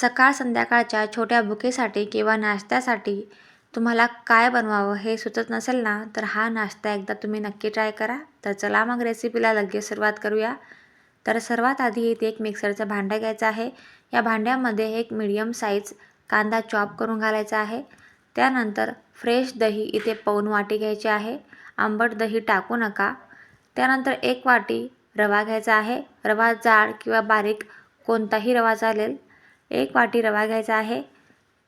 सकाळ संध्याकाळच्या छोट्या भुकेसाठी किंवा नाश्त्यासाठी तुम्हाला काय बनवावं हे सुचत नसेल ना तर हा नाश्ता एकदा तुम्ही नक्की ट्राय करा. तर चला मग रेसिपीला लगेच सुरुवात करूया. तर सर्वात आधी इथे एक मिक्सरचं भांडं घ्यायचं आहे. या भांड्यामध्ये एक मिडियम साईज कांदा चॉप करून घालायचा आहे. त्यानंतर फ्रेश दही इथे पाऊन वाटी घ्यायची आहे. आंबट दही टाकू नका. त्यानंतर एक वाटी रवा घ्यायचा आहे. रवा जाड किंवा बारीक कोणताही रवा चालेल. एक वाटी रवा घ्यायचा आहे.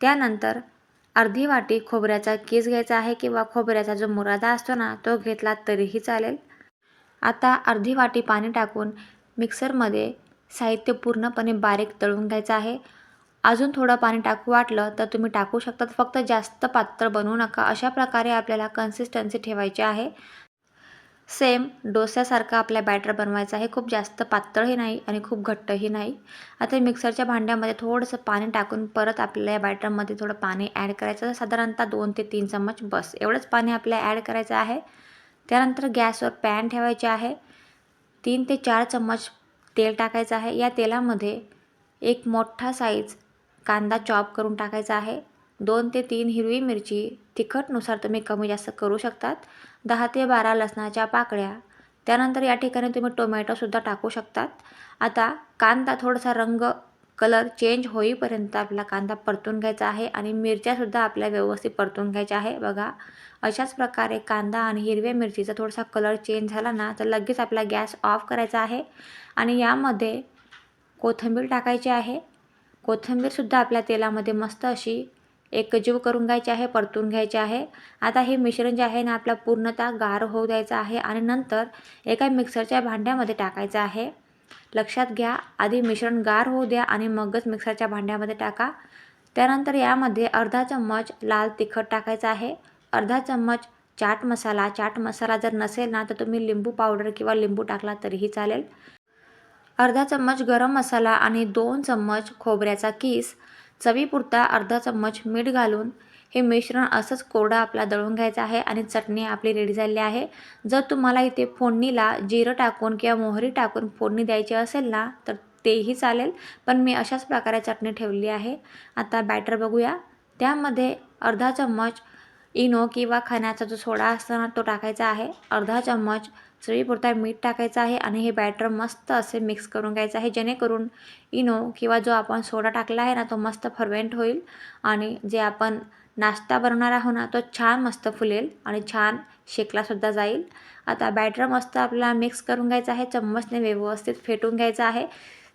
त्यानंतर अर्धी वाटी खोबऱ्याचा कीस घ्यायचा आहे किंवा खोबऱ्याचा जो मुरादा असतो ना तो घेतला तरीही चालेल. आता अर्धी वाटी पाणी टाकून मिक्सरमध्ये साहित्य पूर्णपणे बारीक तळून घ्यायचं आहे. अजून थोडं पाणी टाकू वाटलं तर तुम्ही टाकू शकतात. फक्त जास्त पातळ बनवू नका. अशा प्रकारे आपल्याला कन्सिस्टन्सी ठेवायची आहे. सेम डोस्यासारखं आपल्या बॅटर बनवायचं आहे. खूप जास्त पातळही नाही आणि खूप घट्टही नाही. आता मिक्सरच्या भांड्यामध्ये थोडंसं पाणी टाकून परत आपल्या या बॅटरमध्ये थोडं पाणी ॲड करायचं. साधारणतः दोन ते तीन चम्मच बस. एवढंच पाणी आपल्याला ॲड करायचं आहे. त्यानंतर गॅसवर पॅन ठेवायचे आहे. तीन ते चार चम्मच तेल टाकायचं आहे. या तेलामध्ये एक मोठा साईज कांदा चॉप करून टाकायचा आहे. दोन ते तीन हिरवी मिरची तिखटनुसार तुम्ही कमी जास्त करू शकतात. दहा ते बारा लसणाच्या पाकळ्या. त्यानंतर या ठिकाणी तुम्ही टोमॅटोसुद्धा टाकू शकतात. आता कांदा थोडासा रंग कलर चेंज होईपर्यंत आपला कांदा परतून घ्यायचा आहे आणि मिरच्यासुद्धा आपल्या व्यवस्थित परतून घ्यायच्या आहे. बघा अशाच प्रकारे कांदा आणि हिरव्या मिरचीचा थोडासा कलर चेंज झाला ना तर लगेच आपला गॅस ऑफ करायचा आहे. आणि यामध्ये कोथिंबीर टाकायची आहे. कोथिंबीरसुद्धा आपल्या तेलामध्ये मस्त अशी एकजीव करून घ्यायचे आहे परतून घ्यायचे आहे. आता हे मिश्रण जे आहे ना आपला पूर्णतः गार होऊ द्यायचं आहे आणि नंतर एका मिक्सरच्या भांड्यामध्ये टाकायचं आहे. लक्षात घ्या आधी मिश्रण गार होऊ द्या आणि मगच मिक्सरच्या भांड्यामध्ये टाका. त्यानंतर यामध्ये अर्धा चम्मच लाल तिखट टाकायचं आहे. अर्धा चम्मच चाट मसाला. चाट मसाला जर नसेल ना तर तुम्ही लिंबू पावडर किंवा लिंबू टाकला तरीही चालेल. अर्धा चम्मच गरम मसाला आणि दोन चम्मच खोबऱ्याचा कीस. चवीपुरता अर्धा चम्मच मीठ घालून हे मिश्रण असंच कोरडं आपला दळून घ्यायचं आहे आणि चटणी आपली रेडी झाली आहे. जर तुम्हाला इथे फोडणीला जिरं टाकून किंवा मोहरी टाकून फोडणी द्यायची असेल ना तर तेही चालेल. पण मी अशाच प्रकारे चटणी ठेवली आहे. आता बॅटर बघूया. त्यामध्ये अर्धा चम्मच इनो किंवा खाण्याचा जो सोडा असतो ना तो टाकायचा आहे. अर्धा चम्मच चवीपुरता मीठ टाकायचं आहे आणि हे बॅटर मस्त असे मिक्स करून घ्यायचं आहे. जेणेकरून इनो किंवा जो आपण सोडा टाकला आहे ना तो मस्त फर्वेंट होईल आणि जे आपण नाश्ता बनवणार आहो ना तो छान मस्त फुलेल आणि छान शेकलासुद्धा जाईल. आता बॅटर मस्त आपल्याला मिक्स करून घ्यायचं आहे. चम्मचने व्यवस्थित फेटून घ्यायचं आहे.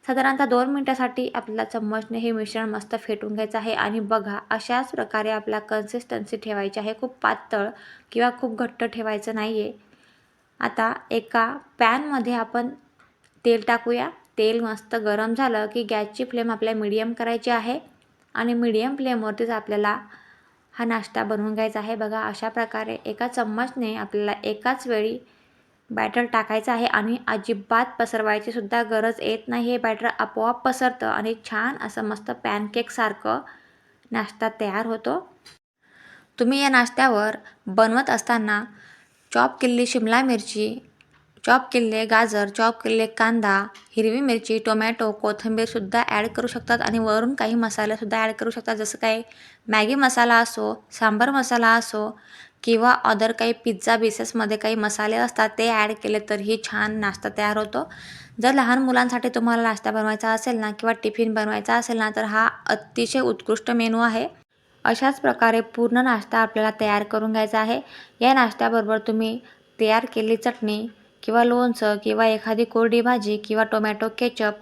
साधारणतः दोन मिनटासाठी आपल्याला चम्मचने हे मिश्रण मस्त फेटून घ्यायचं आहे आणि बघा अशाच प्रकारे आपला कन्सिस्टन्सी ठेवायची आहे. खूप पातळ किंवा खूप घट्ट ठेवायचं नाही आहे आता एका पॅनमध्ये आपण तेल टाकूया. तेल मस्त गरम झालं की गॅसची फ्लेम आपल्या मिडियम करायची आहे. आणि मिडियम फ्लेमवरतीच आपल्याला हा नाश्ता बनवून घ्यायचा आहे. बघा अशा प्रकारे एका चम्मचने आपल्याला एकाच वेळी बॅटर टाकायचं आहे. आणि अजिबात पसरवायची सुद्धा गरज येत नाही. हे बॅटर आपोआप पसरतं आणि छान असं मस्त पॅनकेकसारखं नाश्ता तयार होतो. तुम्ही या नाश्त्यावर बनवत असताना चॉप केलेली शिमला मिरची चॉप केलेले गाजर चॉप केलेले कांदा हिरवी मिरची टोमॅटो कोथिंबीरसुद्धा ॲड करू शकतात आणि वरून काही मसालेसुद्धा ॲड करू शकतात. जसं काही मॅगी मसाला असो सांबार मसाला असो किंवा अदर काही पिझ्झा बेसेसमध्ये काही मसाले असतात ते ॲड केले तरीही छान नाश्ता तयार होतो. जर लहान मुलांसाठी तुम्हाला नाश्ता बनवायचा असेल ना किंवा टिफिन बनवायचा असेल ना तर हा अतिशय उत्कृष्ट मेनू आहे. अशाच प्रकारे पूर्ण नाश्ता आपल्याला तयार करून घ्यायचा आहे. या नाश्त्याबरोबर तुम्ही तयार केलेली चटणी किंवा लोणचं किंवा एखादी कोरडी भाजी किंवा टोमॅटो केचप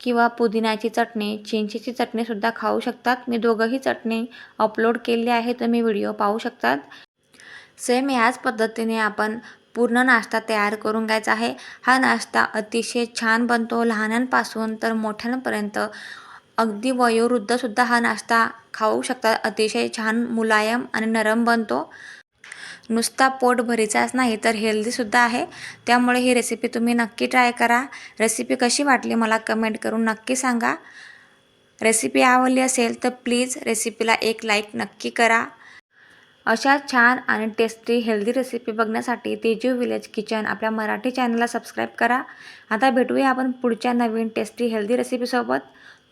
किंवा पुदिन्याची चटणी चिंचेची चटणीसुद्धा खाऊ शकतात. मी दोघंही चटणी अपलोड केली आहे तुम्ही व्हिडिओ पाहू शकतात. सेम याच पद्धतीने आपण पूर्ण नाश्ता तयार करून घ्यायचा आहे. हा नाश्ता अतिशय छान बनतो. लहानांपासून तर मोठ्यांपर्यंत अगदी वयोवृद्धसुद्धा हा नाश्ता खाऊ शकतात. अतिशय छान मुलायम आणि नरम बनतो. नुसता पोट भरीचाच नाही तर हेल्दीसुद्धा आहे. त्यामुळे ही रेसिपी तुम्ही नक्की ट्राय करा. रेसिपी कशी वाटली मला कमेंट करून नक्की सांगा. रेसिपी आवडली असेल तर प्लीज रेसिपीला एक लाईक नक्की करा. अशा छान आणि टेस्टी हेल्दी रेसिपी बघण्यासाठी तेजू विलेज किचन आपल्या मराठी चॅनलला सबस्क्राईब करा. आता भेटूया आपण पुढच्या नवीन टेस्टी हेल्दी रेसिपीसोबत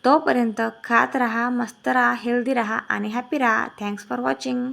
तोपर्यंत खात राहा मस्त राहा हेल्दी राहा आणि हॅपी राहा. Thanks for watching